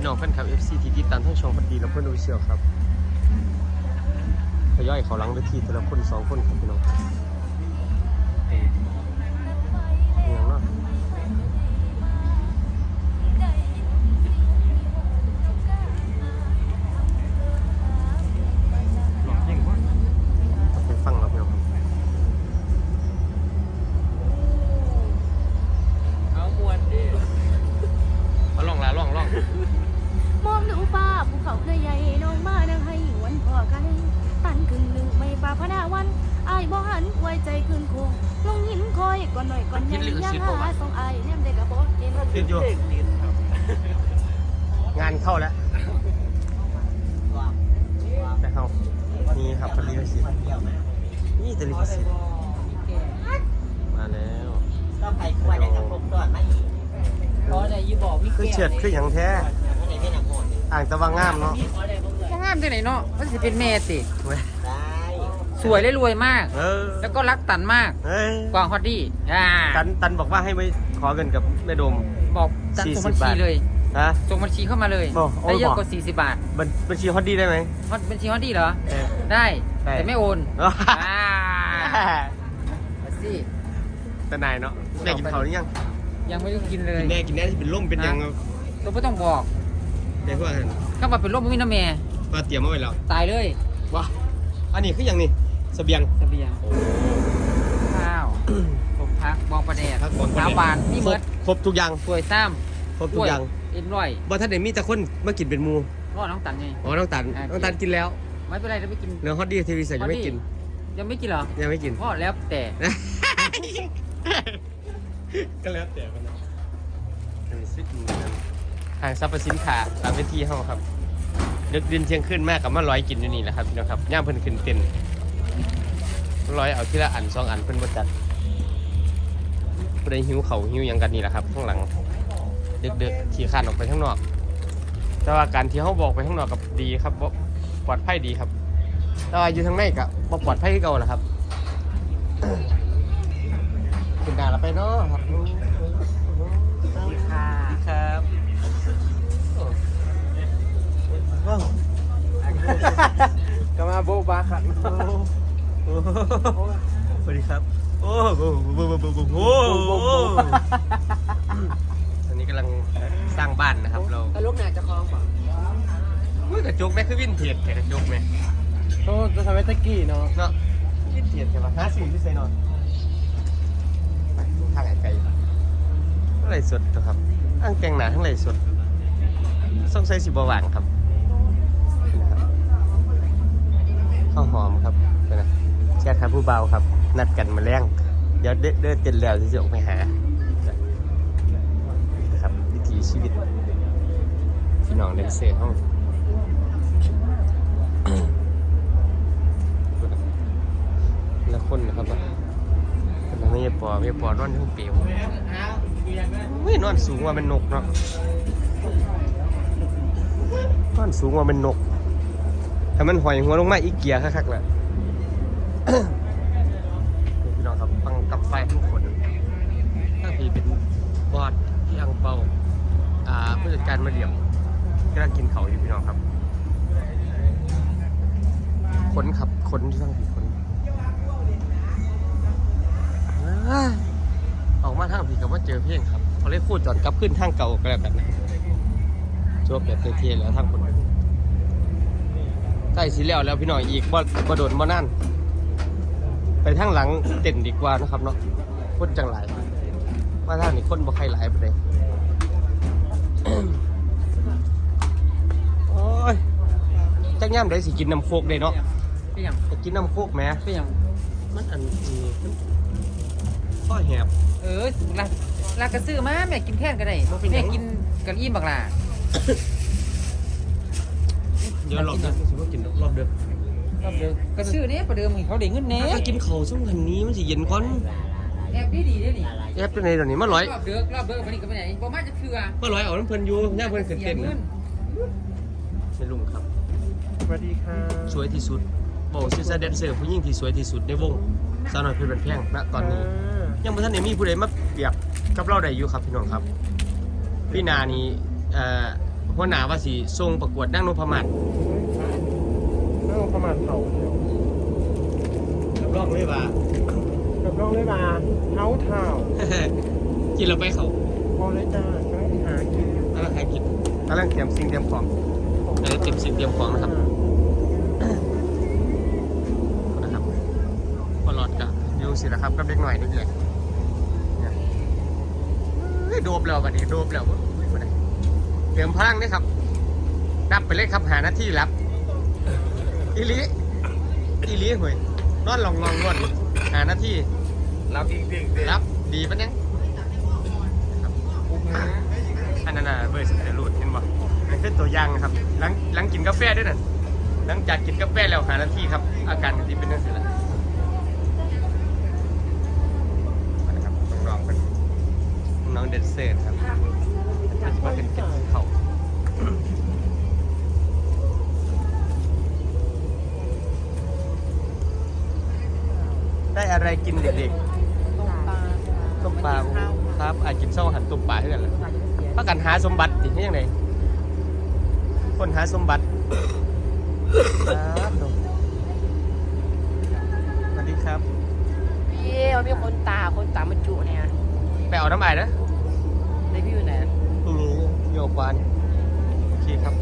พี่น้องแฟนคลับ FC ที่ติดตามทั้งช่องพอดีและเพื่อนดูเชียวครับทยอยเขาหลังเวทีแต่ละคนสองคนครับพี่น้องอย่าง พนาวันอายบ่หันไว้ใจคืนคงลงหินคอยก่อนหน่อยก่อนยังยังหาสองอายเนี่ยเด็กกระโปงเอ็นติดอยู่เด็กติดครับงานเข้าแล้วว้าวไปเข้านี่ครับผลิตสิทธิ์นี่ผลิตสิทธิ์มาแล้วก็ไปควรได้กับผมก่อนมาอีกเพราะอะไรยี่บอกพี่คือเฉียดคืออย่างแท้อันไหนไม่หนักหมดอ่างตะวังงามเนาะพี่ขออะไรบ้างเลยก็งามที่ไหนเนาะมันสิเป็นแม่ติเว้ยได้ สวยและรวยมาก เออแล้วก็รักตันมากเฮ้ยกวางฮอตดี้อ่าตันตันบอกว่าให้ไปขอเงินกับแม่ดม บอกตัน40ส่งบัญชีบาท เลยนะส่งบัญชีเข้ามาเลยโอ้โอ้ได้เยอะบอก กว่า40 บาทบัญบัญชีฮอตดีได้ไหม ฮอตบัญชีฮอตดี้เหรอ เออ ได้ได้ แต่ไม่โอนอ๋ออ่าเอาสิ แต่นายเนาะแม่กินเขาวหรือยังยังไม่ได้กินเลยกินแน่กินแน่ที่เป็นล่มเป็นยังตัวไม่ต้องบอกเดี๋ยวว่าก็มาเป็นร่มไม่มีน้ำแม่ว่าเตรียมมาไว้แล้วตายเลยว้าอันนี้คืออย่างนี้ เสบียง เสบียงข้าวผมพักบองประแดดพักบองประแดดสาวบานนี่ครเมิบดครบทุกอย่างสวยซ้ครบำทุกอย่างเอ็นร้อยบ่ท่านไหนมีแต่คนมากินเป็นหมูรอดน้องตันไง อ๋อน้องตันอ่าน้องตันกินแล้วไม่เป็นไรเราไม่กินเนื้อฮอตดีทีวีใส่ยังไม่กินยังไม่กินเหรอยังไม่กิน พ่อแล้วแต่ก็แล้วแต่กันนะทางซัพพสินค้าตามเวทีห้องครับดึกดินเที่ยงขึ้นมากกับมาร้อยกินอยู่นี่แหละครับพี่น้องครับย่ามเพิ่นขึ้นเต้น ร้อยเอาทีละอันสองอันเพิ่นบ่จัดผู้ใดหิวเขาวหิวหยังกันนี่แหละครับข้างหลังดึกๆขี่ขานออกไปข้างนอก แต่ว่าการที่เขาบอกไปข้างนอกกับดีครับบ่ปลอดภัยดีครับ แต่ว่าอยู่ทางในก็บ่ปลอดภัยคือเก่าแหละครับ ขึ้นดาเราไปเนาะครับสวัสดีค่ะครับโอ้ก็มาโบ๊ะบ้าขัน โหสวัสดีครับโอ้โหโอ้โหโอ้โหโอ้โหตอนนี้กำลังสร้างบ้านนะครับเราตลกหนาจะคล้องเปล่าอุ้ยกระจกแม่คือวินเทียดแกกระจกแม่โอ้จะทำให้ตะกี้เนาะเนาะวินเทียดใช่ปะหาสิ่งที่ใส่นอนไปทางไกลๆอะไรสดนะครับอ้างแกงหนาทั้งไรสดส่งใส่สิบหวานครับข้าวหอมครับไปนะ แชทครับผู้เบาครับ นัดกันมาแล้งเดี๋ยวเด้อเดินเต็นแล้วที่จะออกไปหานะครับวิถีชีวิตพี่น้องเดนเซ่ห้องแล้วคนนะครับว่าคนไม่ปอไม่ปอนอนทั้งเปียวไม่นอนสูงกว่าเป็นนกเนาะนอนสูงกว่าเป็นนกถ้ามันหอยหัวลงมาอีกเกียร์คักๆแหละ นี่พี่น้องครับฟังกับไฟทุกคนถ้าพี่เป็นบอดที่อังเปาอ่าผู้จัดการมาเดี่ยมกำลังกินเขาอยู่พี่น้องครับคนขับคนที่ทั้งผีคนเอ้ยออกมาทางผีกับว่าเจอเพียงครับเขาเลยพูดจอดกลับขึ้นทางเก่าก็แล้วกันนะจบแบบเท่ๆแล้วทางคนใกล้สิแล้วแล้วพี่น้องอีกบ่บ่โดนบ่นั่น ไปทางหลังเต็นดีกว่านะครับเนาะคนจังหลายมาทางนี้คนบ่ใครหลายไปเลยโอ้ยจักย่ำได้สิกินน้ำโคกได้เนาะเปียงไปกินน้ำโคกแหมเปียงมันอันนี้มันข้อแหบ เออลาลากระซื้อมาแม่กินแท่นก็ได้บ่เป็นหยัง แม่กินกะอิ่มบักล่ะเดี๋ยวรอบเดือนสิว่ากินรอบเดือ นรอบเดียวกระซื้อเนี้ยประเดิมเขาเด้เงินเนี้ยถ้ากินข้าวช่วงทันนี้มันสิเย็นก่อนแอบดีดีๆเด้นี่แอบตัวไหนเดี๋ยวนี้มาร้อยรอบเดือกรอบเดือกวันนี้ก็ไปไหนบ่มาจะเถื่อมาร้อยเอาน้ำเพลินอยู่ย่าเพลินขึ้นเต้นเงินะไม่ลุงครับ สวัสดีค่ะสวยที่สุดบอกซิซาแดนเซอร์ผู้หญิงที่สวยที่สุดในวงสาวน้อยเพชรบันแพงณตอนนี้ ยังบ่ทันได้มีผู้ใดมาเปรียบกับเราได้อยู่ครับพี่น้องครับ พี่นานี่เอ่อหัวหน้าว่าสิส่งประกวดนั่งนพมาศนั่ งประมาณเท่าเดียวรับรองเลยว่า กับน้องเลยมาเท้าเท้ากินเราไปเขาพอเลยจ้าก็ไม่หากินกำลังหากินกำลังเตรียมสิ่งเตรียมของเดี๋ยวเตรียมสิ่งเตรียมของนะครับนะครับพอหลอดกับยูสินะครับก็เล็กหน่อยนิดเดียวเนี่ยเฮ้ยโดบแล้วบัดนี้โดบแล้วเว้ยบ่ได้เตรียมพลังนี่ครับนับไปเลยครับหาหน้าที่รับ อีหลีอีหลีห่วยนอนลองลองนวดหาหน้าที่รับอีกเด็กเด็กรับดีปะเนี่ยครับอันนั้นน่ะเบอร์สิบเดรูดเห็นบ่นั่นคือตัวอย่างนะครับหลังหลังกินกาแฟด้วยนั่นหลังจากกินกาแฟแล้วหาหน้าที่ครับ อาการก็ที่เป็นเรื่องสิละนะครับน้องๆเป็นน้องเดนเซอร์นะครับจะมาเป็นเก็บเขา ได้อะไรกินเด็กๆต้มปลาครับอาจกินเศร้าหันต้มปลาเท่ากันแหละพักกันหาสมบัติตินี่ยังไงคนหาสมบัติครับสวัสดีครับพี่มันมีคนตาคนตามันจุเนี่ยไปเอาน้ำอายนะในพี่อยู่ไหนนี่โยกวานโอเคครับ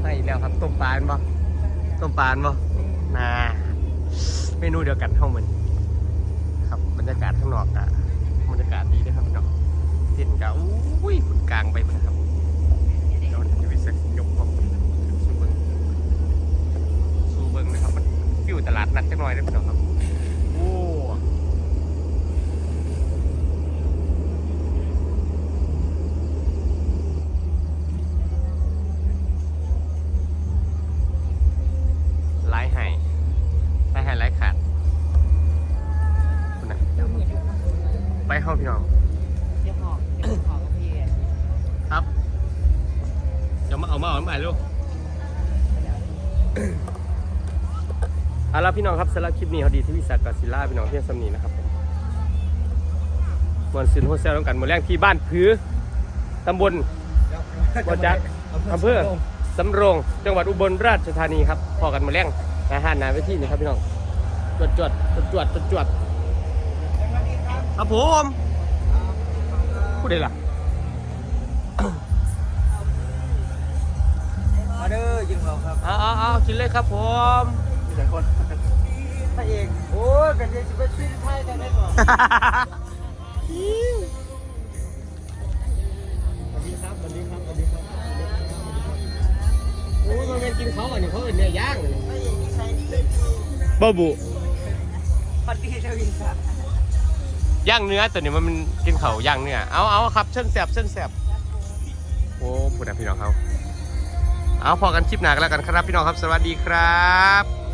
ให้อีกแล้วครับต้มปลาอันบ่ต้มปลาอันบ่ น่าเมนูเดียวกันเท่ามันครับบรรยากาศข้างนอกอะบรรยากาศดีนะครับเน้องเห็นกับอุ้ยคนกลางไปนะครับเดี๋ยวจะไปสักยกของสูเบิงสูเบิงนะครับมันฟิวตลาดนัดจักหน่อยได้อพี่น้องครับ ไปห้องพี่น้อง เดี๋ยวหอกเดี๋ยวหอกกับพี่ครับเดี๋ยวมาเอามาเอามาใหม่ลูกเอาละพี่น้องครับสำหรับคลิปนี้เขาดีที่วิสากศิลาพี่น้องเพียงสำนีนะครับผมมวนซินโฮเซลต้องกันหมดแรงที่บ้านพื้ตำบลบจักอำเภอสำโรง จังหวัดอุบลราชธานีครับพอกันหมดแรงอาหารนาเวทีนี่ครับพี่น้องจวดจวดจวดจวดจวดจวด ครับผมพูดได้ล่ะมาเด้อยิงเราครับเอาเอาเอากินเลยครับผมมีแต่คนพระเอกโอ้ยกันเดียวจะไปชิ้นไทยกันได้ก่อนสวัสดีครับสวัสดีครับสวัสดีครับโอ้ยมันเป็นกินเขาอันนี้เขาเป็นเนื้อย่างบ้าบุปัดพี่เจ้าวินค่ะ ย่างเนื้อตัวนี้มันกินเขาย่างเนื้อเอาเอาครับเชิญแสบเชิญแสบโอ้พูดนะพี่น้องเขาเอาพอกันคลิปหนากันแล้วกันครับพี่น้องครับ สวัสดีครับ